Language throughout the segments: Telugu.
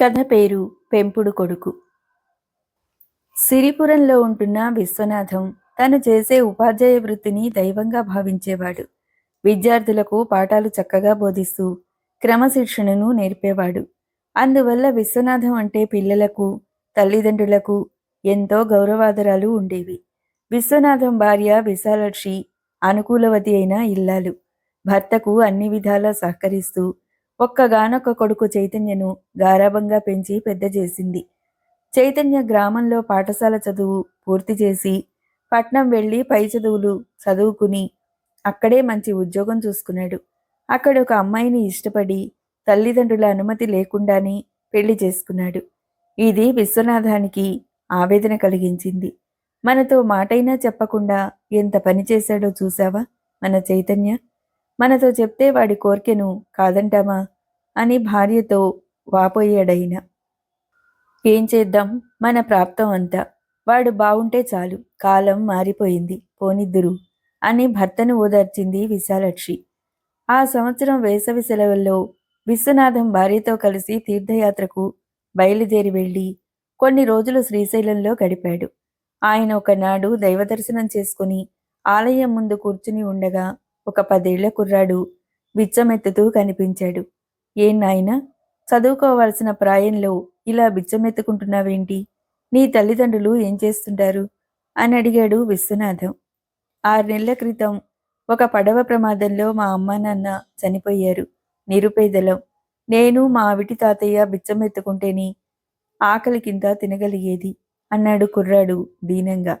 కథ పేరు పెంపుడు కొడుకు. సిరిపురంలో ఉంటున్న విశ్వనాథం తను చేసే ఉపాధ్యాయ వృత్తిని దైవంగా భావించేవాడు. విద్యార్థులకు పాఠాలు చక్కగా బోధిస్తూ క్రమశిక్షణను నేర్పేవాడు. అందువల్ల విశ్వనాథం అంటే పిల్లలకు తల్లిదండ్రులకు ఎంతో గౌరవాదరాలు ఉండేవి. విశ్వనాథం భార్య విశాలక్షి అనుకూలవతి అయిన ఇల్లాలు. భర్తకు అన్ని విధాలా సహకరిస్తూ ఒక్కగానొక్క కొడుకు చైతన్యను గారాభంగా పెంచి పెద్ద చేసింది. చైతన్య గ్రామంలో పాఠశాల చదువు పూర్తి చేసి పట్నం వెళ్ళి పై చదువులు చదువుకుని అక్కడే మంచి ఉద్యోగం చూసుకున్నాడు. అక్కడ ఒక అమ్మాయిని ఇష్టపడి తల్లిదండ్రుల అనుమతి లేకుండానే పెళ్ళి చేసుకున్నాడు. ఇది విశ్వనాథానికి ఆవేదన కలిగించింది. మనతో మాటైనా చెప్పకుండా ఎంత పని చేశాడో చూసావా మన చైతన్య? మనతో చెప్తే వాడి కోరికను కాదంటామా? అని భార్యతో వాపోయాడైన ఏం చేద్దాం? మన ప్రాప్తం అంతా. వాడు బావుంటే చాలు. కాలం మారిపోయింది. పోనిద్దురు అని భర్తను ఓదార్చింది విశాలక్షి. ఆ సంవత్సరం వేసవి సెలవుల్లో విశ్వనాథం భార్యతో కలిసి తీర్థయాత్రకు బయలుదేరి వెళ్ళి కొన్ని రోజులు శ్రీశైలంలో గడిపాడు. ఆయన ఒకనాడు దైవదర్శనం చేసుకుని ఆలయం ముందు కూర్చుని ఉండగా ఒక పదేళ్ళ కుర్రాడు బిచ్చమెత్తుతూ కనిపించాడు. ఏం నాయనా చదువుకోవాల్సిన ప్రాయంలో ఇలా బిచ్చమెత్తుకుంటున్నావేంటి? నీ తల్లిదండ్రులు ఏం చేస్తుంటారు? అని అడిగాడు విశ్వనాథం. ఆరు నెలల క్రితం ఒక పడవ ప్రమాదంలో మా అమ్మ నాన్న చనిపోయారు. నిరుపేదలం. నేను మా ఆవిటి తాతయ్య బిచ్చమెత్తుకుంటేని ఆకలికింత తినగలిగేది అన్నాడు కుర్రాడు దీనంగా.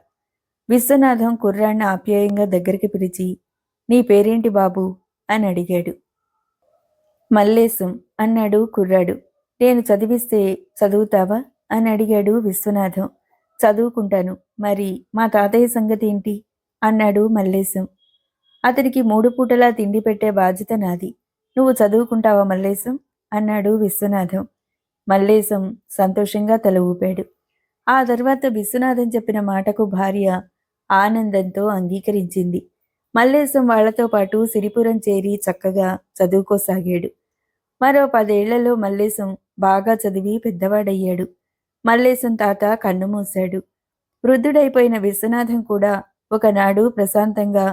విశ్వనాథం కుర్రాడిని ఆప్యాయంగా దగ్గరికి పిలిచి నీ పేరేంటి బాబు? అని అడిగాడు. మల్లేశం అన్నాడు కుర్రాడు. నేను చదివిస్తే చదువుతావా? అని అడిగాడు విశ్వనాథం. చదువుకుంటాను. మరి మా తాతయ్య సంగతి ఏంటి? అన్నాడు మల్లేశం. అతనికి మూడు పూటలా తిండి పెట్టే బాధ్యత నాది. నువ్వు చదువుకుంటావా మల్లేశం? అన్నాడు విశ్వనాథం. మల్లేశం సంతోషంగా తల ఊపాడు. ఆ తర్వాత విశ్వనాథం చెప్పిన మాటకు భార్య ఆనందంతో అంగీకరించింది. మల్లేశం వాళ్ళతో పాటు సిరిపురం చేరి చక్కగా చదువుకోసాగాడు. మరో పదేళ్ళలో మల్లేశం బాగా చదివి పెద్దవాడయ్యాడు. మల్లేశం తాత కన్నుమూశాడు వృద్ధుడైపోయిన విశ్వనాథం కూడా ఒకనాడు ప్రశాంతంగా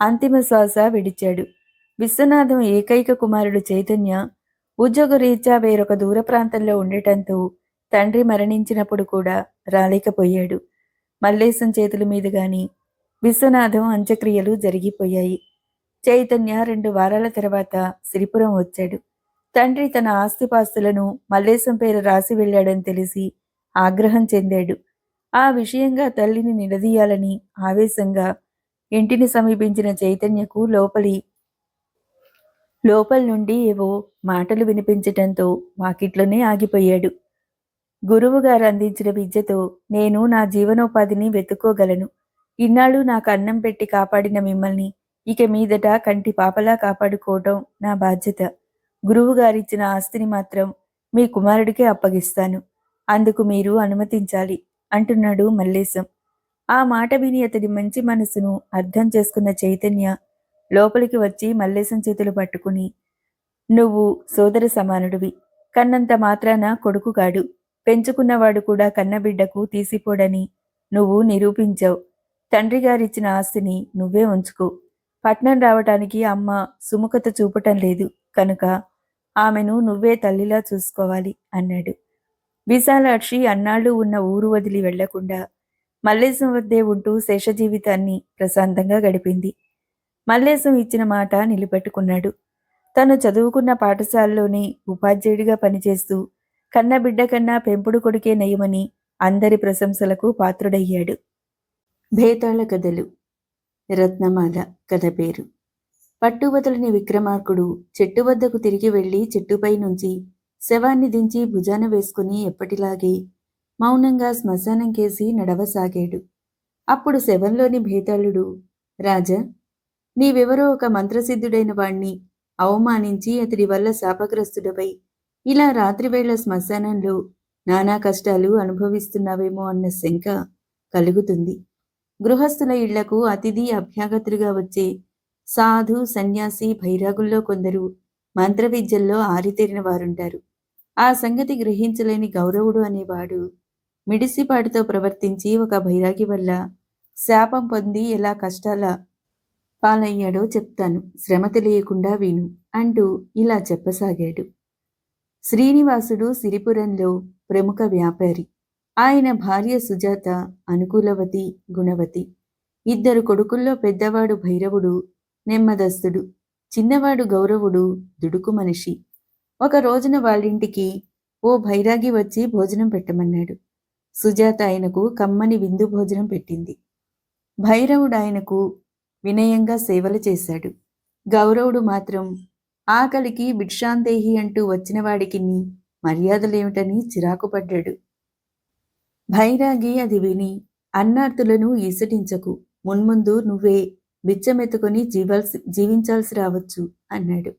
అంతిమ శ్వాస విడిచాడు. విశ్వనాథం ఏకైక కుమారుడు చైతన్య ఉద్యోగరీత్యా వేరొక దూర ప్రాంతంలో ఉండటంతో తండ్రి మరణించినప్పుడు కూడా రాలేకపోయాడు. మల్లేశం చేతుల మీద గాని విశ్వనాథం అంత్యక్రియలు జరిగిపోయాయి. చైతన్య రెండు వారాల తర్వాత శ్రీపురం వచ్చాడు. తండ్రి తన ఆస్తిపాస్తులను మల్లేశం పేరు రాసి వెళ్ళాడని తెలిసి ఆగ్రహం చెందాడు. ఆ విషయంగా తల్లిని నిలదీయాలని ఆవేశంగా ఇంటిని సమీపించిన చైతన్యకు లోపలి లోపల నుండి ఏవో మాటలు వినిపించటంతో వాకిట్లోనే ఆగిపోయాడు. గురువుగారు అందించిన విద్యతో నేను నా జీవనోపాధిని వెతుక్కోగలను. ఇన్నాళ్ళు నాకు అన్నం పెట్టి కాపాడిన మిమ్మల్ని ఇక మీదట కంటి పాపలా కాపాడుకోవటం నా బాధ్యత. గురువు గారిచ్చిన ఆస్తిని మాత్రం మీ కుమారుడికే అప్పగిస్తాను. అందుకు మీరు అనుమతించాలి అంటున్నాడు మల్లేశం. ఆ మాట విని అతడి మంచి మనసును అర్థం చేసుకున్న చైతన్య లోపలికి వచ్చి మల్లేశం చేతులు పట్టుకుని నువ్వు సోదర సమానుడివి. కన్నంత మాత్రాన కొడుకు కాడు. పెంచుకున్నవాడు కూడా కన్నబిడ్డకు తీసిపోడని నువ్వు నిరూపించావు. తండ్రి గారిచ్చిన ఆస్తిని నువ్వే ఉంచుకో. పట్నం రావటానికి అమ్మ సుముఖత చూపటం లేదు. కనుక ఆమెను నువ్వే తల్లిలా చూసుకోవాలి అన్నాడు. విశాలాక్షి అన్నాళ్ళు ఉన్న ఊరు వదిలి వెళ్ళకుండా మల్లేశం వద్దే ఉంటూ శేష జీవితాన్ని ప్రశాంతంగా గడిపింది. మల్లేశం ఇచ్చిన మాట నిలబెట్టుకున్నాడు. తను చదువుకున్న పాఠశాలలోనే ఉపాధ్యాయుడిగా పనిచేస్తూ కన్నబిడ్డ కన్నా పెంపుడు కొడుకే నయమని అందరి ప్రశంసలకు పాత్రుడయ్యాడు. భేతాళ కథలు రత్నమాల కథ పేరు. పట్టువదలని విక్రమార్కుడు చెట్టు వద్దకు తిరిగి వెళ్ళి చెట్టుపై నుంచి శవాన్ని దించి భుజాన వేసుకుని ఎప్పటిలాగే మౌనంగా శ్మశానం కేసి నడవసాగాడు. అప్పుడు శవంలోని భేతాళుడు రాజా నీవెవరో ఒక మంత్రసిద్ధుడైన వాణ్ణి అవమానించి అతడి వల్ల శాపగ్రస్తుడపై ఇలా రాత్రివేళ శ్మశానంలో నానా కష్టాలు అనుభవిస్తున్నావేమో అన్న శంక కలుగుతుంది. గృహస్థుల ఇళ్ళకు అతిథి అభ్యాగతులుగా వచ్చే సాధు సన్యాసి భైరాగుల్లో కొందరు మంత్ర విద్యల్లో ఆరితేరిన వారుంటారు. ఆ సంగతి గ్రహించలేని గౌరవుడు అనేవాడు మిడిసిపాటుతో ప్రవర్తించి ఒక బైరాగి వల్ల శాపం పొంది ఎలా కష్టాల పాలయ్యాడో చెప్తాను. శ్రమ తెలియకుండా విను అంటూ ఇలా చెప్పసాగాడు. శ్రీనివాసుడు సిరిపురంలో ప్రముఖ వ్యాపారి. ఆయన భార్య సుజాత అనుకూలవతి గుణవతి. ఇద్దరు కొడుకుల్లో పెద్దవాడు భైరవుడు నెమ్మదస్తుడు. చిన్నవాడు గౌరవుడు దుడుకు మనిషి. ఒక రోజున వాళ్ళింటికి ఓ భైరాగి వచ్చి భోజనం పెట్టమన్నాడు. సుజాత ఆయనకు కమ్మని విందు భోజనం పెట్టింది. భైరవుడు ఆయనకు వినయంగా సేవలు చేశాడు. గౌరవుడు మాత్రం ఆకలికి భిక్షాందేహి అంటూ వచ్చిన వాడికి మర్యాదలేమిటని చిరాకు పడ్డాడు భైరాగి అది విని అన్నార్థులను ఈసటించకు. మున్ముందు నువ్వే బిచ్చమెత్తుకొని జీవాల్సి జీవించాల్సి రావచ్చు అన్నాడు.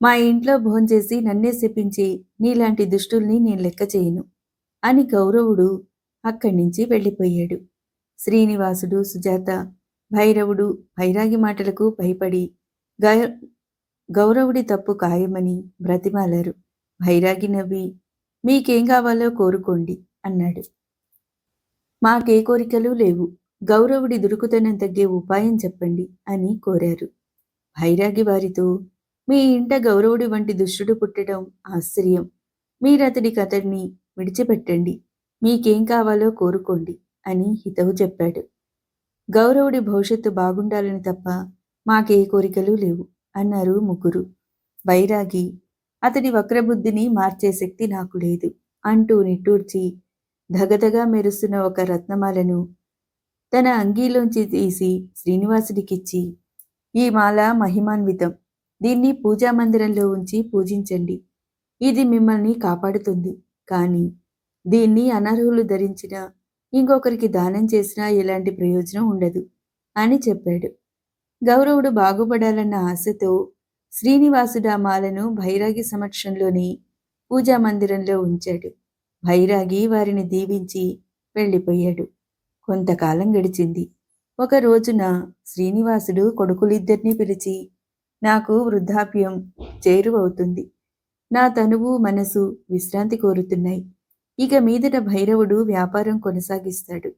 మా ఇంట్లో భోంచేసి నన్నే శపించి నీలాంటి దుష్టుల్ని నేను లెక్క చేయను అని గౌరవుడు అక్కడి నుంచి వెళ్ళిపోయాడు. శ్రీనివాసుడు సుజాత భైరవుడు భైరాగి మాటలకు భయపడి గౌరవుడి తప్పు ఖాయమని బ్రతిమాలారు. భైరాగి నవ్వి మీకేం కావాలో కోరుకోండి. అన్నాడు. మాకే కోరికలు లేవు. గౌరవుడి దురుకుతనం తగ్గే ఉపాయం చెప్పండి అని కోరారు. భైరాగి వారితో మీ ఇంట గౌరవుడి వంటి దుష్టుడు పుట్టడం ఆశ్చర్యం. మీరతడికి అతడిని విడిచిపెట్టండి. మీకేం కావాలో కోరుకోండి అని హితవు చెప్పాడు. గౌరవుడి భవిష్యత్తు బాగుండాలని తప్ప మాకే కోరికలు లేవు అన్నారు ముగ్గురు. బైరాగి అతడి వక్రబుద్ధిని మార్చే శక్తి నాకు లేదు అంటూ నిట్టూర్చి ధగధగా మెరుస్తున్న ఒక రత్నమాలను తన అంగీలోంచి తీసి శ్రీనివాసుడికిచ్చి ఈ మాల మహిమాన్వితం. దీన్ని పూజా మందిరంలో ఉంచి పూజించండి. ఇది మిమ్మల్ని కాపాడుతుంది. కానీ దీన్ని అనర్హులు ధరించిన ఇంకొకరికి దానం చేసినా ఎలాంటి ప్రయోజనం ఉండదు అని చెప్పాడు. గౌరవుడు బాగుపడాలన్న ఆశతో శ్రీనివాసుడు ఆ మాలను భైరాగి సమక్షంలోని పూజా మందిరంలో ఉంచాడు. భైరాగి వారిని దీవించి వెళ్ళిపోయాడు. కొంతకాలం గడిచింది. ఒక రోజున శ్రీనివాసుడు కొడుకులిద్దరినీ పిలిచి నాకు వృద్ధాప్యం చేరువవుతుంది. నా తనువు మనసు విశ్రాంతి కోరుతున్నాయి. ఇక మీదట భైరవుడు వ్యాపారం కొనసాగిస్తాడు.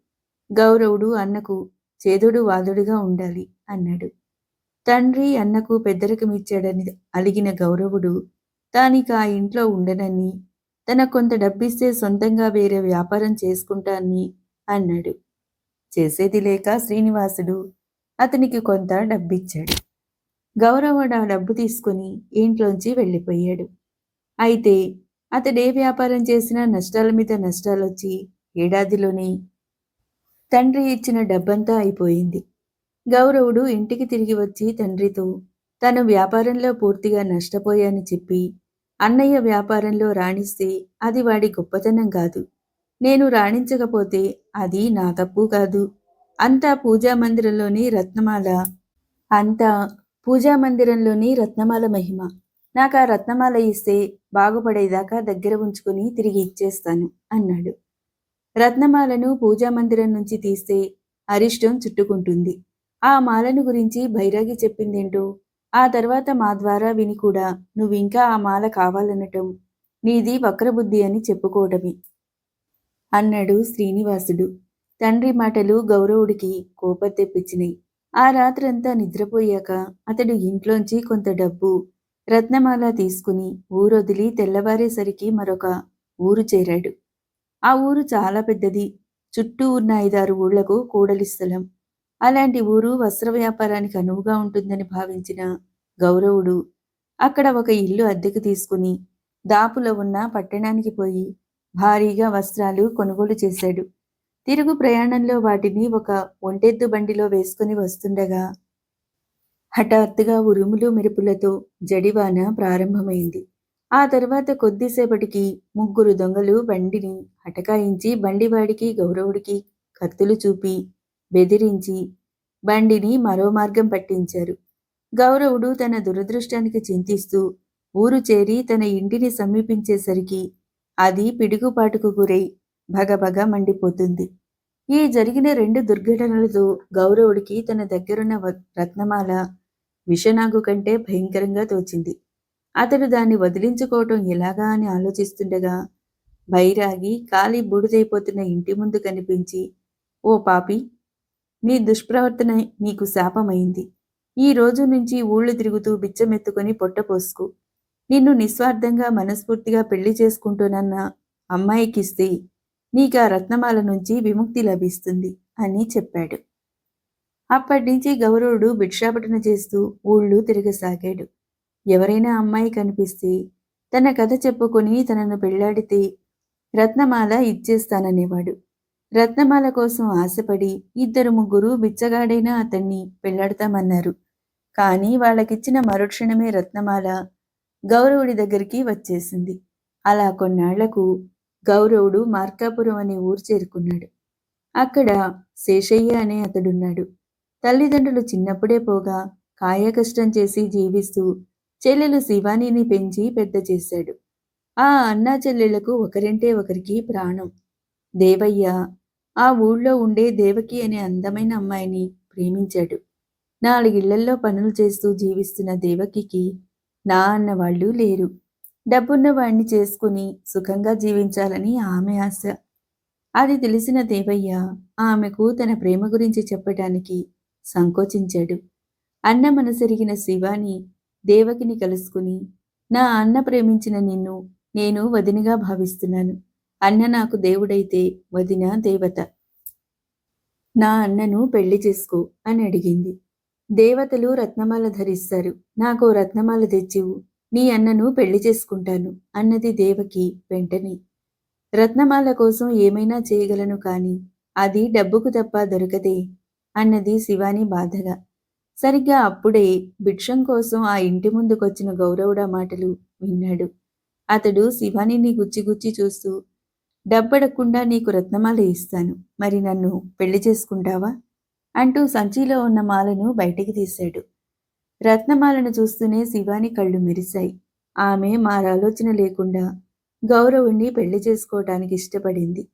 గౌరవుడు అన్నకు చేదుడు వాదుడుగా ఉండాలి అన్నాడు. తండ్రి అన్నకు పెద్దరకమిచ్చాడని అలిగిన గౌరవుడు తానిక ఆ ఇంట్లో ఉండనని తన కొంత డబ్బిస్తే సొంతంగా వేరే వ్యాపారం చేసుకుంటాన్ని అన్నాడు. చేసేది లేక శ్రీనివాసుడు అతనికి కొంత డబ్బిచ్చాడు. గౌరవుడు ఆ డబ్బు తీసుకుని ఇంట్లోంచి వెళ్ళిపోయాడు. అయితే అతడే వ్యాపారం చేసినా నష్టాల మీద నష్టాలొచ్చి ఏడాదిలోనే తండ్రి ఇచ్చిన డబ్బంతా అయిపోయింది. గౌరవుడు ఇంటికి తిరిగి వచ్చి తండ్రితో తను వ్యాపారంలో పూర్తిగా నష్టపోయాని చెప్పి అన్నయ్య వ్యాపారంలో రాణిస్తే అది వాడి గొప్పతనం కాదు. నేను రాణించకపోతే అది నా తప్పు కాదు. అంతా పూజా మందిరంలోని రత్నమాల. అంతా పూజా మందిరంలోని రత్నమాల మహిమ. నాకు ఆ రత్నమాల ఇస్తే బాగుపడేదాకా దగ్గర ఉంచుకుని తిరిగి ఇచ్చేస్తాను అన్నాడు. రత్నమాలను పూజా మందిరం నుంచి తీస్తే అరిష్టం చుట్టుకుంటుంది. ఆ మాలను గురించి భైరాగి చెప్పిందేంటో ఆ తర్వాత మా ద్వారా విని కూడా నువ్వింకా ఆ మాల కావాలనటం నీది వక్రబుద్ధి అని చెప్పుకోవటమే అన్నాడు శ్రీనివాసుడు. తండ్రి మాటలు గౌరవుడికి కోపం తెప్పించినాయి ఆ రాత్రంతా నిద్రపోయాక అతడు ఇంట్లోంచి కొంత డబ్బు రత్నమాల తీసుకుని ఊరొదిలి తెల్లవారేసరికి మరొక ఊరు చేరాడు. ఆ ఊరు చాలా పెద్దది. చుట్టూ ఉన్న ఐదారు ఊళ్ళకు కూడలి స్థలం. అలాంటి ఊరు వస్త్ర వ్యాపారానికి అనువుగా ఉంటుందని భావించిన గౌరవుడు అక్కడ ఒక ఇల్లు అద్దెకు తీసుకుని దాపులో ఉన్న పట్టణానికి పోయి భారీగా వస్త్రాలు కొనుగోలు చేశాడు. తిరుగు ప్రయాణంలో వాటిని ఒక ఒంటెద్దు బండిలో వేసుకుని వస్తుండగా హఠాత్తుగా ఉరుములు మెరుపులతో జడివాన ప్రారంభమైంది. ఆ తర్వాత కొద్దిసేపటికి ముగ్గురు దొంగలు బండిని హటకాయించి బండివాడికి గౌరవుడికి కత్తులు చూపి బెదిరించి బండిని మరో మార్గం పట్టించారు. గౌరవుడు తన దురదృష్టానికి చింతిస్తూ ఊరు చేరి తన ఇంటిని సమీపించేసరికి అది పిడుగుపాటుకు గురై భగభగ మండిపోతుంది. ఈ జరిగిన రెండు దుర్ఘటనలతో గౌరవుడికి తన దగ్గరున్న రత్నమాల విషనాగు కంటే భయంకరంగా తోచింది. అతడు దాన్ని వదిలించుకోవటం ఎలాగా అని ఆలోచిస్తుండగా బైరాగి కాలి బూడిదైపోతున్న ఇంటి ముందు కనిపించి ఓ పాపి నీ దుష్ప్రవర్తన నీకు శాపమైంది. ఈ రోజు నుంచి ఊళ్ళు తిరుగుతూ బిచ్చమెత్తుకొని పొట్టపోసుకు నిన్ను నిస్వార్థంగా మనస్ఫూర్తిగా పెళ్ళి చేసుకుంటూనన్న అమ్మాయికిస్తే నీకు ఆ రత్నమాల నుంచి విముక్తి లభిస్తుంది అని చెప్పాడు. అప్పటినుంచి గౌరవుడు భిక్షాపటన చేస్తూ ఊళ్ళు తిరగసాగాడు. ఎవరైనా అమ్మాయి కనిపిస్తే తన కథ చెప్పుకొని తనను పెళ్ళాడితే రత్నమాల ఇచ్చేస్తాననేవాడు. రత్నమాల కోసం ఆశపడి ఇద్దరు ముగ్గురు బిచ్చగాడైనా అతన్ని పెళ్ళాడతామన్నారు. కానీ వాళ్ళకిచ్చిన మరుక్షణమే రత్నమాల గౌరవుడి దగ్గరికి వచ్చేసింది. అలా కొన్నాళ్ళకు గౌరవుడు మార్కాపురం అనే ఊరు చేరుకున్నాడు. అక్కడ శేషయ్య అనే అతడున్నాడు. తల్లిదండ్రులు చిన్నప్పుడే పోగా కాయకష్టం చేసి జీవిస్తూ చెల్లెలు శివానీని పెంచి పెద్ద చేశాడు. ఆ అన్నా చెల్లెళ్ళకు ఒకరింటే ఒకరికి ప్రాణం. దేవయ్య ఆ ఊళ్ళో ఉండే దేవకి అనే అందమైన అమ్మాయిని ప్రేమించాడు. నాలుగిళ్ళల్లో పనులు చేస్తూ జీవిస్తున్న దేవకికి నా అన్న వాళ్ళు లేరు. డబ్బున్న వాణ్ణి చేసుకుని సుఖంగా జీవించాలని ఆమె ఆశ. అది తెలిసిన దేవయ్య ఆమెకు తన ప్రేమ గురించి చెప్పటానికి సంకోచించాడు. అన్న మనసెరిగిన శివాని దేవకిని కలుసుకుని నా అన్న ప్రేమించిన నిన్ను నేను వదినగా భావిస్తున్నాను. అన్న నాకు దేవుడైతే వదిన దేవత. నా అన్నను పెళ్ళి చేసుకో అని అడిగింది. దేవతలు రత్నమాల ధరిస్తారు. నాకు రత్నమాల తెచ్చివు. నీ అన్నను పెళ్ళి చేసుకుంటాను అన్నది దేవకి వెంటనే. రత్నమాల కోసం ఏమైనా చేయగలను కాని అది డబ్బుకు తప్ప దొరకదే అన్నది శివాని బాధగా. సరిగ్గా అప్పుడే భిక్షం కోసం ఆ ఇంటి ముందుకొచ్చిన గౌరవుడ మాటలు విన్నాడు. అతడు శివానిని గుచ్చిగుచ్చి చూస్తూ డబ్బడకుండా నీకు రత్నమాల ఇస్తాను. మరి నన్ను పెళ్ళి చేసుకుంటావా? అంటూ సంచిలో ఉన్న మాలను బయటికి తీశాడు. రత్నమాలను చూస్తూనే శివాని కళ్ళు మెరిశాయి. ఆమె మారాలోచన లేకుండా గౌరవుణ్ణి పెళ్ళి చేసుకోవటానికి ఇష్టపడింది.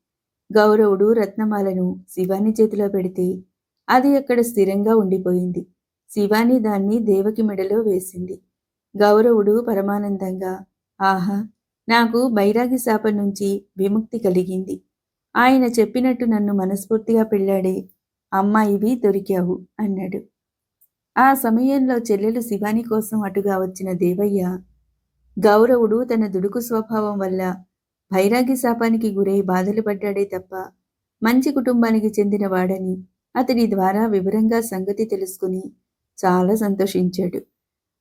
గౌరవుడు రత్నమాలను శివాని చేతిలో పెడితే అది అక్కడ స్థిరంగా ఉండిపోయింది. శివాని దాన్ని దేవకి మెడలో వేసింది. గౌరవుడు పరమానందంగా ఆహా నాకు బైరాగి శాపం నుంచి విముక్తి కలిగింది. ఆయన చెప్పినట్టు నన్ను మనస్ఫూర్తిగా పెళ్ళాడే అమ్మాయివి దొరికావు అన్నాడు. ఆ సమయంలో చెల్లెలు శివాని కోసం అటుగా వచ్చిన దేవయ్య గౌరవుడు తన దుడుకు స్వభావం వల్ల భైరాగి శాపానికి గురై బాధలు పడ్డాడే తప్ప మంచి కుటుంబానికి చెందిన వాడని ద్వారా వివరంగా సంగతి తెలుసుకుని చాలా సంతోషించాడు.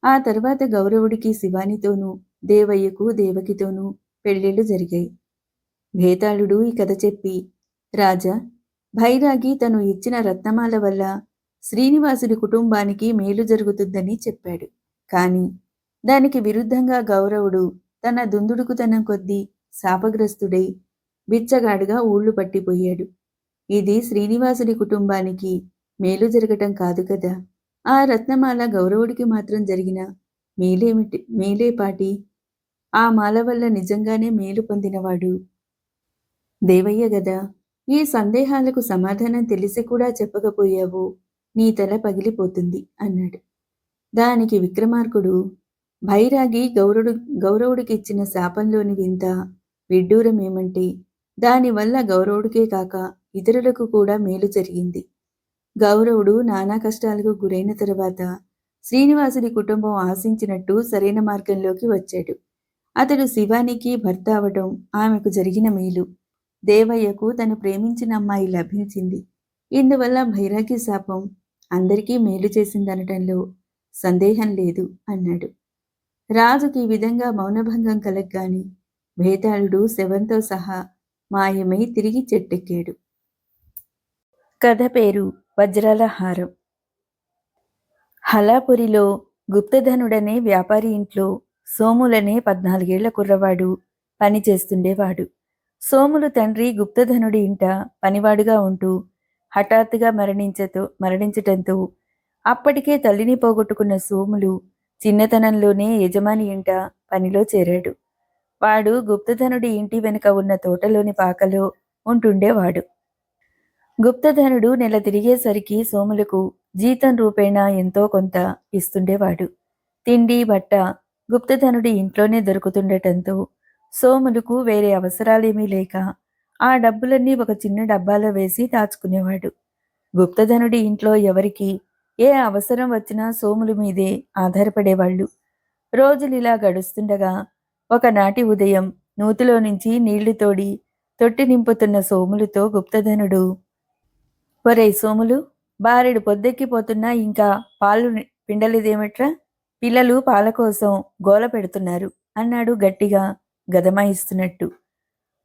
ఆ తర్వాత గౌరవుడికి శివానితోనూ దేవయ్యకు దేవకితోనూ పెళ్ళిళ్ళు జరిగాయి. భేతాళుడు ఈ కథ చెప్పి రాజా భైరాగి తను ఇచ్చిన రత్నమాల వల్ల శ్రీనివాసుడి కుటుంబానికి మేలు జరుగుతుందని చెప్పాడు. కాని దానికి విరుద్ధంగా గౌరవుడు తన దుందుడుకుతనం కొద్దీ శాపగ్రస్తుడై బిచ్చగాడుగా ఊళ్ళు పట్టిపోయాడు. ఇది శ్రీనివాసుడి కుటుంబానికి మేలు జరగటం కాదు కదా. ఆ రత్నమాల గౌరవుడికి మాత్రం జరిగిన మేలేమిటి మేలేపాటి ఆ మాల వల్ల నిజంగానే మేలు పొందినవాడు. దేవయ్య గదా ఈ సందేహాలకు సమాధానం తెలిసి కూడా చెప్పకపోయావు. నీ తల పగిలిపోతుంది అన్నాడు. దానికి విక్రమార్కుడు భైరాగి గౌరవుడు గౌరవుడికి ఇచ్చిన శాపంలోని వింత విడ్డూరం ఏమంటే దానివల్ల గౌరవుడికే కాక ఇతరులకు కూడా మేలు జరిగింది. గౌరవుడు నానా కష్టాలకు గురైన తరువాత శ్రీనివాసుని కుటుంబం ఆశించినట్టు సరైన మార్గంలోకి వచ్చాడు. అతడు శివానికి భర్త అవడం ఆమెకు జరిగిన మేలు. దేవయ్యకు తను ప్రేమించిన అమ్మాయి లభించింది. ఇందువల్ల భైరాగి శాపం అందరికీ మేలు చేసిందనటంలో సందేహం లేదు అన్నాడు. రాజుకి ఈ విధంగా మౌనభంగం కలగ్గాని భేతాళుడు శవంతో సహా మాయమై తిరిగి చెట్టెక్కాడు. కథ పేరు వజ్రాల హారం. హలాపురిలో గుప్తధనుడనే వ్యాపారి ఇంట్లో సోములనే పద్నాలుగేళ్ళ కుర్రవాడు పని చేస్తుండేవాడు. సోములు తండ్రి గుప్తధనుడి ఇంట పనివాడుగా ఉంటూ హఠాత్తుగా మరణించతో మరణించటంతో అప్పటికే తల్లిని పోగొట్టుకున్న సోములు చిన్నతనంలోనే యజమాని ఇంట పనిలో చేరాడు. వాడు గుప్తధనుడి ఇంటి వెనుక ఉన్న తోటలోని పాకలో ఉంటుండేవాడు. గుప్తధనుడు నెల తిరిగేసరికి సోములకు జీతం రూపేణా ఎంతో కొంత ఇస్తుండేవాడు. తిండి బట్ట గుప్తధనుడు ఇంట్లోనే దొరుకుతుండటంతో సోములకు వేరే అవసరాలేమీ లేక ఆ డబ్బులన్నీ ఒక చిన్న డబ్బాలో వేసి దాచుకునేవాడు. గుప్తధనుడి ఇంట్లో ఎవరికి ఏ అవసరం వచ్చినా సోములు మీదే ఆధారపడేవాళ్ళు. ఇలా గడుస్తుండగా ఒకనాటి ఉదయం నూతిలో నుంచి నీళ్ళు తోడి తొట్టి నింపుతున్న సోములతో గుప్తధనుడు ఒరే సోములు బారెడు పొద్దెక్కిపోతున్నా ఇంకా పాలు పిండలేదేమిట్రా? పిల్లలు పాల కోసం గోల పెడుతున్నారు అన్నాడు గట్టిగా గదమాయిస్తున్నట్టు.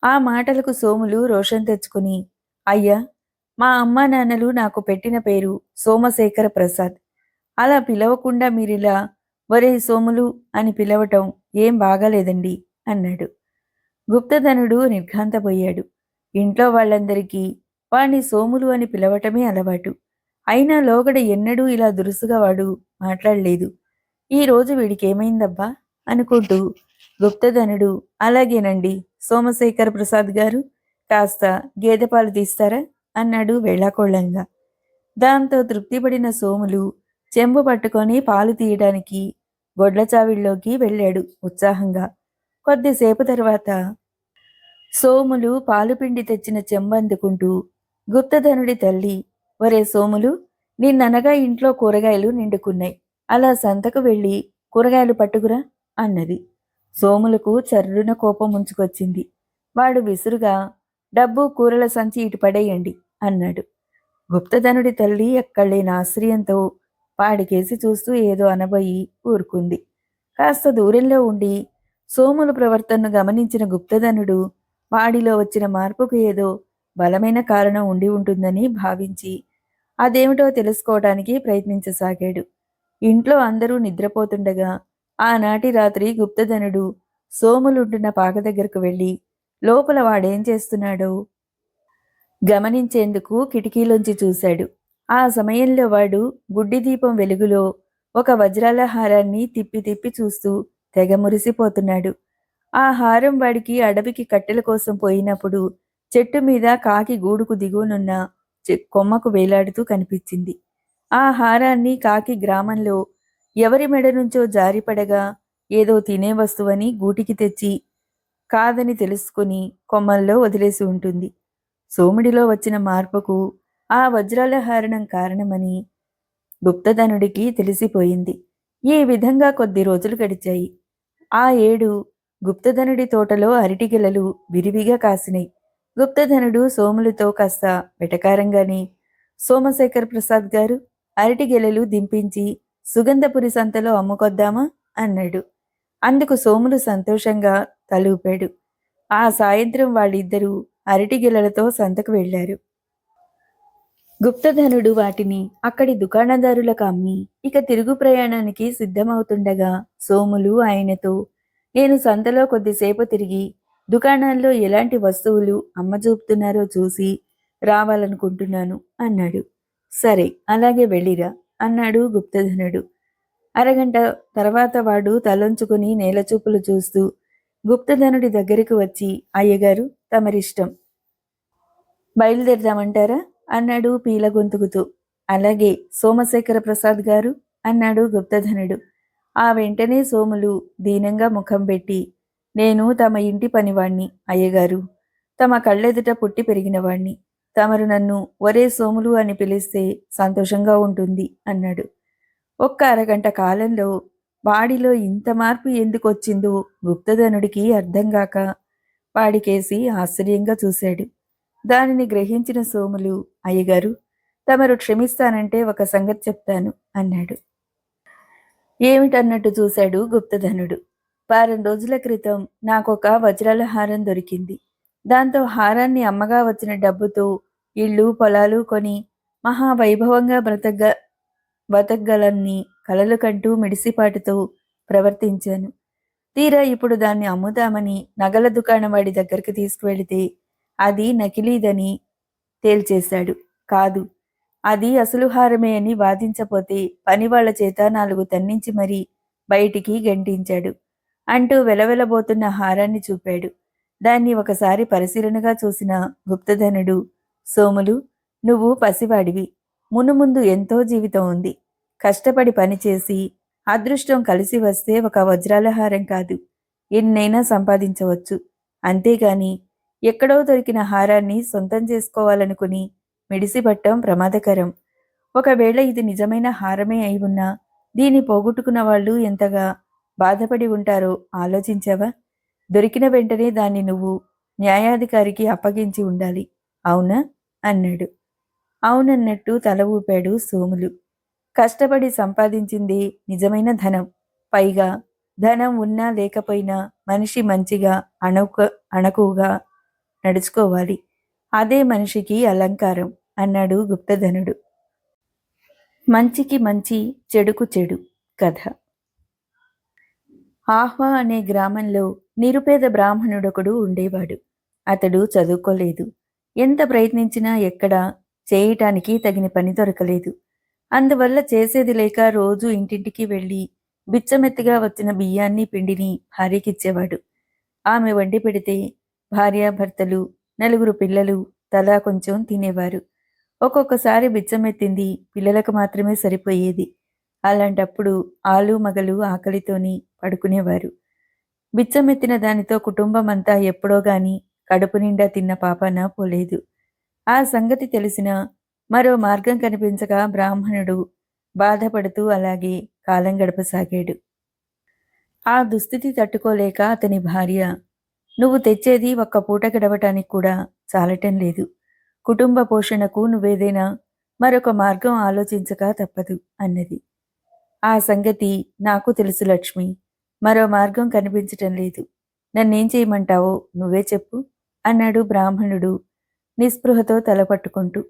ఆ మాటలకు సోములు రోషన్ తెచ్చుకుని అయ్యా మా అమ్మా నాన్నలు నాకు పెట్టిన పేరు సోమశేఖర ప్రసాద్. అలా పిలవకుండా మీరిలా ఒరే సోములు అని పిలవటం ఏం బాగాలేదండి అన్నాడు. గుప్తధనుడు నిర్ఘాంతపోయాడు. ఇంట్లో వాళ్ళందరికీ వాణ్ణి సోములు అని పిలవటమే అలవాటు. అయినా లోగడ ఎన్నడూ ఇలా దురుసుగా వాడు మాట్లాడలేదు. ఈ రోజు వీడికేమైందబ్బా అనుకుంటూ గుప్తధనుడు అలాగేనండి సోమశేఖర్ ప్రసాద్ గారు కాస్త గేదె పాలు తీస్తారా? అన్నాడు వెళ్ళాకోళంగా దాంతో తృప్తిపడిన సోములు చెంబు పట్టుకొని పాలు తీయడానికి గొడ్ల చావిళ్ళలోకి వెళ్ళాడు ఉత్సాహంగా. కొద్దిసేపు తర్వాత సోములు పాలు పిండి తెచ్చిన చెంబందుకుంటూ గుప్తధనుడి తల్లి ఒరే సోములు నిన్ననగా ఇంట్లో కూరగాయలు నిండుకున్నాయి. అలా సంతకు వెళ్ళి కూరగాయలు పట్టుకురా అన్నది. సోములకు చర్రున కోపం ఉంచుకొచ్చింది. వాడు విసురుగా డబ్బు కూరల సంచి ఇటు పడేయండి అన్నాడు. గుప్తధనుడి తల్లి ఎక్కడలేని ఆశ్రయంతో పాడికేసి చూస్తూ ఏదో అనబోయి ఊరుకుంది. కాస్త దూరంలో ఉండి సోముల ప్రవర్తనను గమనించిన గుప్తధనుడు వాడిలో వచ్చిన మార్పుకు ఏదో బలమైన కారణం ఉండి ఉంటుందని భావించి అదేమిటో తెలుసుకోవడానికి ప్రయత్నించసాగాడు. ఇంట్లో అందరూ నిద్రపోతుండగా ఆనాటి రాత్రి గుప్తధనుడు సోములుంటున్న పాక దగ్గరకు వెళ్ళి లోపల వాడేం చేస్తున్నాడో గమనించేందుకు కిటికీలోంచి చూశాడు. ఆ సమయంలో వాడు గుడ్డి దీపం వెలుగులో ఒక వజ్రాల హారాన్ని తిప్పి తిప్పి చూస్తూ తెగ మురిసిపోతున్నాడు. ఆ హారం వాడికి అడవికి కట్టెల కోసం పోయినప్పుడు చెట్టు మీద కాకి గూడుకు దిగువనున్న కొమ్మకు వేలాడుతూ కనిపించింది. ఆ హారాన్ని కాకి గ్రామంలో ఎవరి మెడ నుంచో జారిపడగా ఏదో తినే వస్తువని గూటికి తెచ్చి కాదని తెలుసుకుని కొమ్మల్లో వదిలేసి ఉంటుంది. సోముడిలో వచ్చిన మార్పుకు ఆ వజ్రాల హారణం కారణమని గుప్తధనుడికి తెలిసిపోయింది. ఈ విధంగా కొద్ది రోజులు గడిచాయి. ఆ ఏడు గుప్తధనుడి తోటలో అరటిగిలలు విరివిగా కాసినాయి. గుప్తధనుడు సోములతో కాస్త వెటకారంగానే సోమశేఖర్ ప్రసాద్ గారు అరటిగెలలు దింపించి సుగంధపురి సంతలో అమ్ముకొద్దామా అన్నాడు. అందుకు సోములు సంతోషంగా తలూపాడు. ఆ సాయంత్రం వాళ్ళిద్దరూ అరటిగెలలతో సంతకు వెళ్ళారు గుప్తధనుడు వాటిని అక్కడి దుకాణదారులకు అమ్మి ఇక తిరుగు ప్రయాణానికి సిద్ధమవుతుండగా సోములు ఆయనతో నేను సంతలో కొద్దిసేపు తిరిగి దుకాణాల్లో ఎలాంటి వస్తువులు అమ్మజూపుతున్నారో చూసి రావాలనుకుంటున్నాను అన్నాడు. సరే అలాగే వెళ్ళిరా అన్నాడు గుప్తధనుడు. అరగంట తర్వాత వాడు తలొంచుకుని నేలచూపులు చూస్తూ గుప్తధనుడి దగ్గరికి వచ్చి అయ్యగారు తమరిష్టం. బయలుదేరదామంటారా? అన్నాడు పీల గొంతుకుతూ అలాగే సోమశేఖర ప్రసాద్ గారు అన్నాడు గుప్తధనుడు. ఆ వెంటనే సోములు దీనంగా ముఖం పెట్టి నేను తమ ఇంటి పనివాణ్ణి అయ్యగారు. తమ కళ్ళెదుట పుట్టి పెరిగినవాణ్ణి. తమరు నన్ను ఒరే సోములు అని పిలిస్తే సంతోషంగా ఉంటుంది అన్నాడు. ఒక్క అరగంట కాలంలో వాడిలో ఇంత మార్పు ఎందుకు వచ్చిందో గుప్తధనుడికి అర్థం కాక వాడికేసి ఆశ్చర్యంగా చూశాడు. దానిని గ్రహించిన సోములు అయ్యగారు తమరు క్షమిస్తానంటే ఒక సంగతి చెప్తాను అన్నాడు. ఏమిటన్నట్టు చూశాడు గుప్తధనుడు. వారం రోజుల క్రితం నాకొక వజ్రాల హారం దొరికింది. దాంతో హారాన్ని అమ్మగా వచ్చిన డబ్బుతో ఇళ్ళు పొలాలు కొని మహావైభవంగా బ్రతగ బతకగలన్ని కలలు కంటూ మిడిసిపాటుతో ప్రవర్తించాను. తీరా ఇప్పుడు దాన్ని అమ్ముదామని నగల దుకాణం వాడి దగ్గరికి తీసుకువెళితే అది నకిలీదని తేల్చేశాడు. కాదు అది అసలు హారమే అని వాదించపోతే పనివాళ్ళ చేత నాలుగు తన్నించి మరీ బయటికి గంటించాడు. అంటూ వెలవెలబోతున్న హారాన్ని చూపాడు. దాన్ని ఒకసారి పరిశీలనగా చూసిన గుప్తధనుడు సోములు నువ్వు పసివాడివి. మునుముందు ఎంతో జీవితం ఉంది. కష్టపడి పనిచేసి అదృష్టం కలిసి వస్తే ఒక వజ్రాల హారం కాదు. ఎన్నైనా సంపాదించవచ్చు. అంతేగాని ఎక్కడో దొరికిన హారాన్ని సొంతం చేసుకోవాలనుకుని మిడిసిపట్టం ప్రమాదకరం. ఒకవేళ ఇది నిజమైన హారమే అయి ఉన్నా దీన్ని పోగొట్టుకున్న వాళ్ళు ఎంతగా బాధపడి ఉంటారో ఆలోచించావా? దొరికిన వెంటనే దాన్ని నువ్వు న్యాయాధికారికి అప్పగించి ఉండాలి. అవునా? అన్నాడు. అవునన్నట్టు తల ఊపాడు సోములు. కష్టపడి సంపాదించింది నిజమైన ధనం. పైగా ధనం ఉన్నా లేకపోయినా మనిషి మంచిగా అణుక అణకుగా నడుచుకోవాలి. అదే మనిషికి అలంకారం అన్నాడు గుప్తధనుడు. మంచికి మంచి చెడుకు చెడు కథ. ఆహ్వా అనే గ్రామంలో నిరుపేద బ్రాహ్మణుడొకడు ఉండేవాడు. అతడు చదువుకోలేదు. ఎంత ప్రయత్నించినా ఎక్కడా చేయటానికి తగిన పని దొరకలేదు. అందువల్ల చేసేది లేక రోజు ఇంటింటికి వెళ్ళి బిచ్చమెత్తిగా వచ్చిన బియ్యాన్ని పిండిని భార్యకిచ్చేవాడు. ఆమె వండి పెడితే భార్యాభర్తలు నలుగురు పిల్లలు తలా కొంచెం తినేవారు. ఒక్కొక్కసారి బిచ్చమెత్తింది పిల్లలకు మాత్రమే సరిపోయేది. అలాంటప్పుడు ఆలు మగలు ఆకలితోని పడుకునేవారు. బిచ్చమెత్తిన దానితో కుటుంబం అంతా ఎప్పుడో గాని కడుపు నిండా తిన్న పాపన పోలేదు ఆ సంగతి తెలిసిన మరో మార్గం కనిపించగా బ్రాహ్మణుడు బాధపడుతూ అలాగే కాలం గడపసాగాడు. ఆ దుస్థితి తట్టుకోలేక అతని భార్య నువ్వు తెచ్చేది ఒక్క పూట గడవటానికి కూడా చాలటం లేదు. కుటుంబ పోషణకు నువ్వేదైనా మరొక మార్గం ఆలోచించక తప్పదు అన్నది. ఆ సంగతి నాకు తెలుసు లక్ష్మి. మరో మార్గం కనిపించటం లేదు. నన్నేం చేయమంటావో నువ్వే చెప్పు. అన్నాడు బ్రాహ్మణుడు నిస్పృహతో తలపట్టుకుంటూ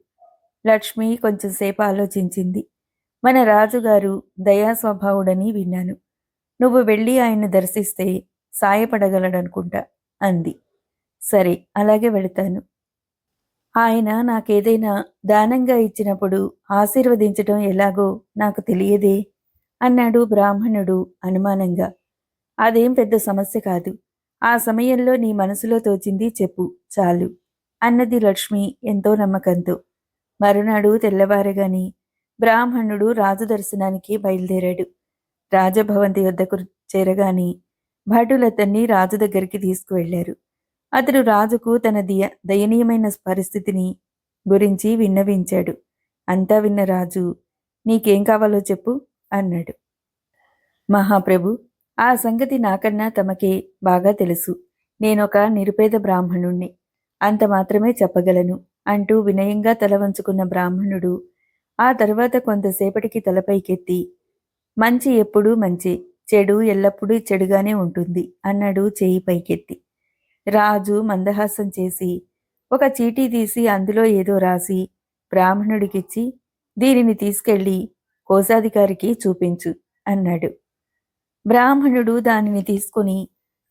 లక్ష్మి కొంచెంసేపు ఆలోచించింది. మన రాజుగారు దయా స్వభావుడని విన్నాను. నువ్వు వెళ్ళి ఆయన్ను దర్శిస్తే సాయపడగలడనుకుంటా అంది. సరే అలాగే వెళతాను. ఆయన నాకేదైనా దానంగా ఇచ్చినప్పుడు ఆశీర్వదించడం ఎలాగో నాకు తెలియదే అన్నాడు బ్రాహ్మణుడు అనుమానంగా. అదేం పెద్ద సమస్య కాదు. ఆ సమయంలో నీ మనసులో తోచింది చెప్పు చాలు. అన్నది లక్ష్మి ఎంతో నమ్మకంతో. మరునాడు తెల్లవారగాని బ్రాహ్మణుడు రాజు దర్శనానికి బయలుదేరాడు. రాజభవంతి వద్దకు చేరగాని భటులతన్ని రాజు దగ్గరికి తీసుకువెళ్ళారు అతడు రాజుకు తన దియ దయనీయమైన పరిస్థితిని గురించి విన్నవించాడు. అంతా విన్న రాజు నీకేం కావాలో చెప్పు అన్నాడు. మహాప్రభు ఆ సంగతి నాకన్నా తమకే బాగా తెలుసు. నేనొక నిరుపేద బ్రాహ్మణుణ్ణి. అంత మాత్రమే చెప్పగలను అంటూ వినయంగా తల వంచుకున్న బ్రాహ్మణుడు ఆ తర్వాత కొంతసేపటికి తలపైకెత్తి మంచి ఎప్పుడూ మంచి చెడు ఎల్లప్పుడూ చెడుగానే ఉంటుంది అన్నాడు చేయి పైకెత్తి. రాజు మందహాసం చేసి ఒక చీటీ తీసి అందులో ఏదో రాసి బ్రాహ్మణుడికిచ్చి దీనిని తీసుకెళ్ళి కోశాధికారికి చూపించు అన్నాడు. బ్రాహ్మణుడు దానిని తీసుకుని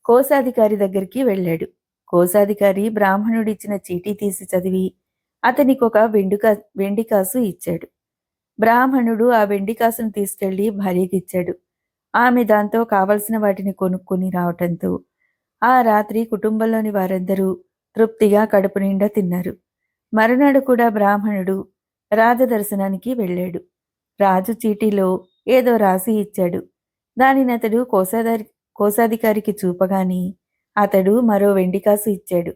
కోశాధికారి దగ్గరికి వెళ్ళాడు. కోశాధికారి బ్రాహ్మణుడిచ్చిన చీటీ తీసి చదివి అతనికి ఒక వెండుకా వెండి కాసు ఇచ్చాడు. బ్రాహ్మణుడు ఆ వెండి కాసును తీసుకెళ్ళి భార్యకిచ్చాడు ఆమె దాంతో కావలసిన వాటిని కొనుక్కొని రావటంతో ఆ రాత్రి కుటుంబంలోని వారందరూ తృప్తిగా కడుపు నిండా తిన్నారు. మరునాడు కూడా బ్రాహ్మణుడు రాజదర్శనానికి వెళ్ళాడు. రాజు చీటీలో ఏదో రాసి ఇచ్చాడు. దానిని అతడు కోశాధారి కోశాధికారికి చూపగాని అతడు మరో వెండికాసు ఇచ్చాడు.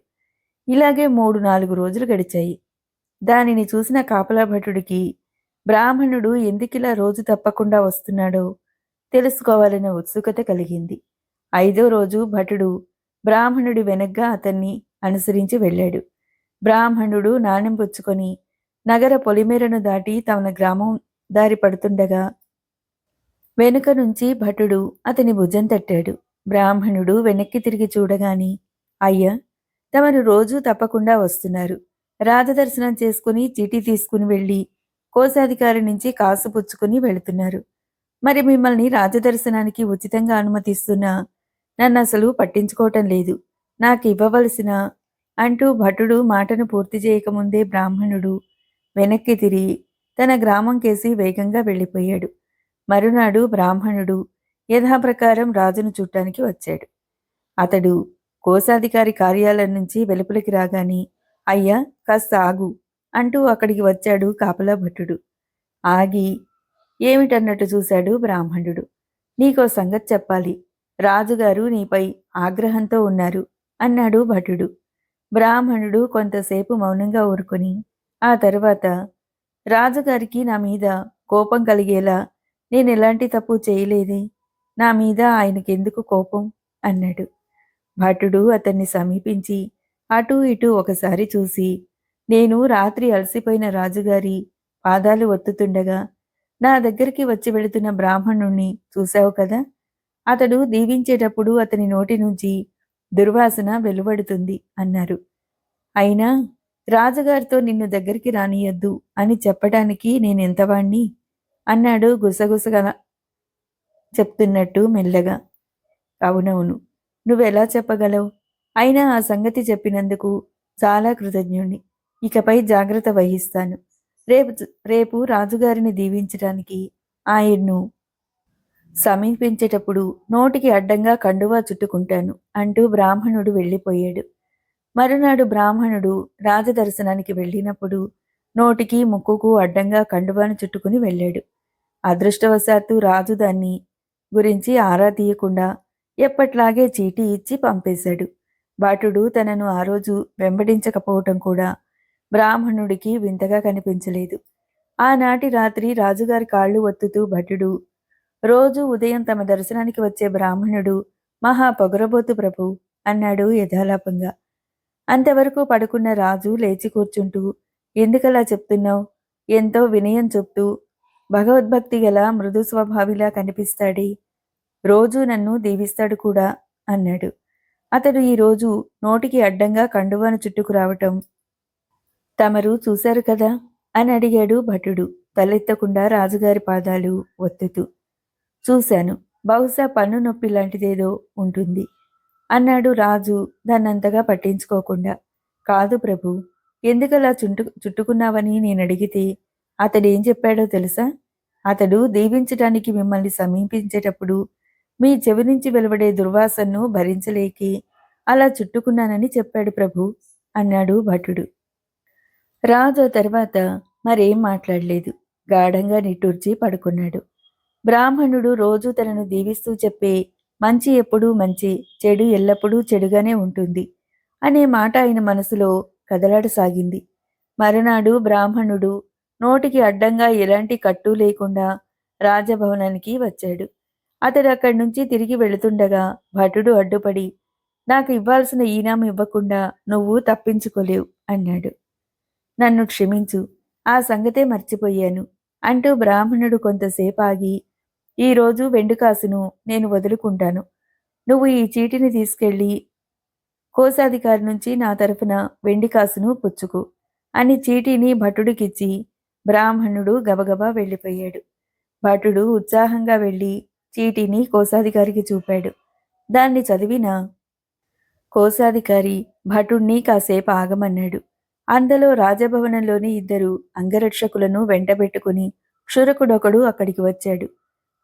ఇలాగే మూడు నాలుగు రోజులు గడిచాయి. దానిని చూసిన కాపలా భటుడికి బ్రాహ్మణుడు ఎందుకిలా రోజు తప్పకుండా వస్తున్నాడో తెలుసుకోవాలనే ఉత్సుకత కలిగింది. ఐదో రోజు భటుడు బ్రాహ్మణుడి వెనగ్గా అతన్ని అనుసరించి వెళ్ళాడు. బ్రాహ్మణుడు నాణ్యం పుచ్చుకొని నగర పొలిమేరను దాటి తమ గ్రామం దారి పడుతుండగా వెనుక నుంచి భటుడు అతని భుజం తట్టాడు. బ్రాహ్మణుడు వెనక్కి తిరిగి చూడగాని అయ్యా తమను రోజూ తప్పకుండా వస్తున్నారు. రాజదర్శనం చేసుకుని చీటీ తీసుకుని వెళ్ళి కోశాధికారి నుంచి కాసు పుచ్చుకుని వెళుతున్నారు. మరి మిమ్మల్ని రాజదర్శనానికి ఉచితంగా అనుమతిస్తున్నా నన్ను అసలు పట్టించుకోవటం లేదు. నాకు ఇవ్వవలసిన అంటూ భటుడు మాటను పూర్తి చేయకముందే బ్రాహ్మణుడు వెనక్కి తిరిగి తన గ్రామం కేసి వేగంగా వెళ్ళిపోయాడు. మరునాడు బ్రాహ్మణుడు యథాప్రకారం రాజును చూడటానికి వచ్చాడు. అతడు కోశాధికారి కార్యాలయం నుంచి వెలుపలికి రాగాని అయ్యా కాస్త ఆగు అంటూ అక్కడికి వచ్చాడు కాపలా భట్టుడు ఆగి ఏమిటన్నట్టు చూశాడు బ్రాహ్మణుడు? నీకో సంగతి చెప్పాలి. రాజుగారు నీపై ఆగ్రహంతో ఉన్నారు అన్నాడు భటుడు. బ్రాహ్మణుడు కొంతసేపు మౌనంగా ఊరుకొని ఆ తర్వాత రాజుగారికి నా మీద కోపం కలిగేలా నేను ఎలాంటి తప్పు చేయలేదే. నా మీద ఆయనకెందుకు కోపం? అన్నాడు. భటుడు అతన్ని సమీపించి అటూ ఇటూ ఒకసారి చూసి నేను రాత్రి అలసిపోయిన రాజుగారి పాదాలు ఒత్తుతుండగా నా దగ్గరికి వచ్చి వెళుతున్న బ్రాహ్మణుణ్ణి చూశావు కదా? అతడు దీవించేటప్పుడు అతని నోటి నుంచి దుర్వాసన వెలువడుతుంది అన్నారు. అయినా రాజుగారితో నిన్ను దగ్గరికి రానియద్దు అని చెప్పడానికి నేనెంతవాణ్ణి? అన్నాడు గుసగుసగా చెప్తున్నట్టు మెల్లగా. అవునవును నువ్వెలా చెప్పగలవు? అయినా ఆ సంగతి చెప్పినందుకు చాలా కృతజ్ఞుణ్ణి. ఇకపై జాగ్రత్త వహిస్తాను. రేపు రేపు రాజుగారిని దీవించడానికి ఆయన్ను సమీపించేటప్పుడు నోటికి అడ్డంగా కండువా చుట్టుకుంటాను అంటూ బ్రాహ్మణుడు వెళ్ళిపోయాడు. మరునాడు బ్రాహ్మణుడు రాజదర్శనానికి వెళ్ళినప్పుడు నోటికి ముక్కుకు అడ్డంగా కండువాను చుట్టుకుని వెళ్ళాడు. అదృష్టవశాత్తు రాజు దాన్ని గురించి ఆరా తీయకుండా ఎప్పట్లాగే చీటీ ఇచ్చి పంపేశాడు. భటుడు తనను ఆ రోజు వెంబడించకపోవటం కూడా బ్రాహ్మణుడికి వింతగా కనిపించలేదు. ఆనాటి రాత్రి రాజుగారి కాళ్ళు ఒత్తుతూ భటుడు రోజు ఉదయం తమ దర్శనానికి వచ్చే బ్రాహ్మణుడు మహా పొగరబోతు ప్రభు అన్నాడు యథాలాపంగా. అంతవరకు పడుకున్న రాజు లేచి కూర్చుంటూ ఎందుకలా చెప్తున్నావు? ఎంతో వినయం చెప్తూ భగవద్భక్తి గల మృదు స్వభావిలా కనిపిస్తాడే. రోజు నన్ను దీవిస్తాడు కూడా అన్నాడు. అతడు ఈరోజు నోటికి అడ్డంగా కండువాను చుట్టుకురావటం తమరు చూశారు కదా? అని అడిగాడు భటుడు. తలెత్తకుండా రాజుగారి పాదాలు ఒత్తుతూ. చూశాను. బహుశా పన్ను నొప్పి లాంటిదేదో ఉంటుంది అన్నాడు రాజు దాన్నంతగా పట్టించుకోకుండా. కాదు ప్రభు ఎందుకలా చుట్టు చుట్టుకున్నావని నేను అడిగితే అతడు ఏం చెప్పాడో తెలుసా? అతడు దీవించడానికి మిమ్మల్ని సమీపించేటప్పుడు మీ చెవి నుంచి వెలువడే దుర్వాసనను భరించలేకి అలా చుట్టుకున్నానని చెప్పాడు ప్రభు అన్నాడు భటుడు. రాజు తర్వాత మరేం మాట్లాడలేదు. గాఢంగా నిట్టూర్చి పడుకున్నాడు. బ్రాహ్మణుడు రోజు తనను దీవిస్తూ చెప్పే మంచి ఎప్పుడూ మంచి చెడు ఎల్లప్పుడూ చెడుగానే ఉంటుంది అనే మాట ఆయన మనసులో కదలాడసాగింది. మరునాడు బ్రాహ్మణుడు నోటికి అడ్డంగా ఎలాంటి కట్టు లేకుండా రాజభవనానికి వచ్చాడు. అతడు అక్కడి నుంచి తిరిగి వెళుతుండగా భటుడు అడ్డుపడి నాకు ఇవ్వాల్సిన ఈనాం ఇవ్వకుండా నువ్వు తప్పించుకోలేవు అన్నాడు. నన్ను క్షమించు ఆ సంగతే మర్చిపోయాను అంటూ బ్రాహ్మణుడు కొంతసేపు ఆగి ఈరోజు వెండుకాసును నేను వదులుకుంటాను. నువ్వు ఈ చీటిని తీసుకెళ్ళి కోశాధికారి నుంచి నా తరఫున వెండికాసును పుచ్చుకు అని చీటీని భటుడికిచ్చి బ్రాహ్మణుడు గబగబా వెళ్ళిపోయాడు. భటుడు ఉత్సాహంగా వెళ్ళి చీటీని కోశాధికారికి చూపాడు. దాన్ని చదివిన కోశాధికారి భటుణ్ణి కాసేపు ఆగమన్నాడు. అందులో రాజభవనంలోని ఇద్దరు అంగరక్షకులను వెంటబెట్టుకుని క్షురకుడొకడు అక్కడికి వచ్చాడు.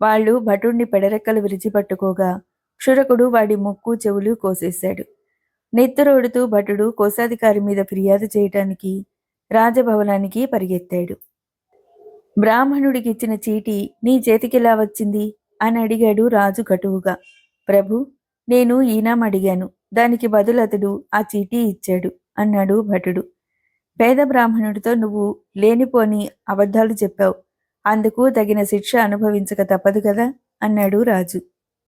వాళ్ళు భటుణ్ణి పెడరెక్కలు విరిచిపట్టుకోగా క్షురకుడు వాడి ముక్కు చెవులు కోసేశాడు. నెత్తురోడుతూ భటుడు కోశాధికారి మీద ఫిర్యాదు చేయటానికి రాజభవనానికి పరిగెత్తాడు. బ్రాహ్మణుడికి ఇచ్చిన చీటీ నీ చేతికిలా వచ్చింది? అని అడిగాడు రాజు కటువుగా. ప్రభు నేను ఈనాం అడిగాను. దానికి బదులు అతడు ఆ చీటీ ఇచ్చాడు అన్నాడు భటుడు. పేద బ్రాహ్మణుడితో నువ్వు లేనిపోని అబద్ధాలు చెప్పావు. అందుకు తగిన శిక్ష అనుభవించక తప్పదు కదా? అన్నాడు రాజు.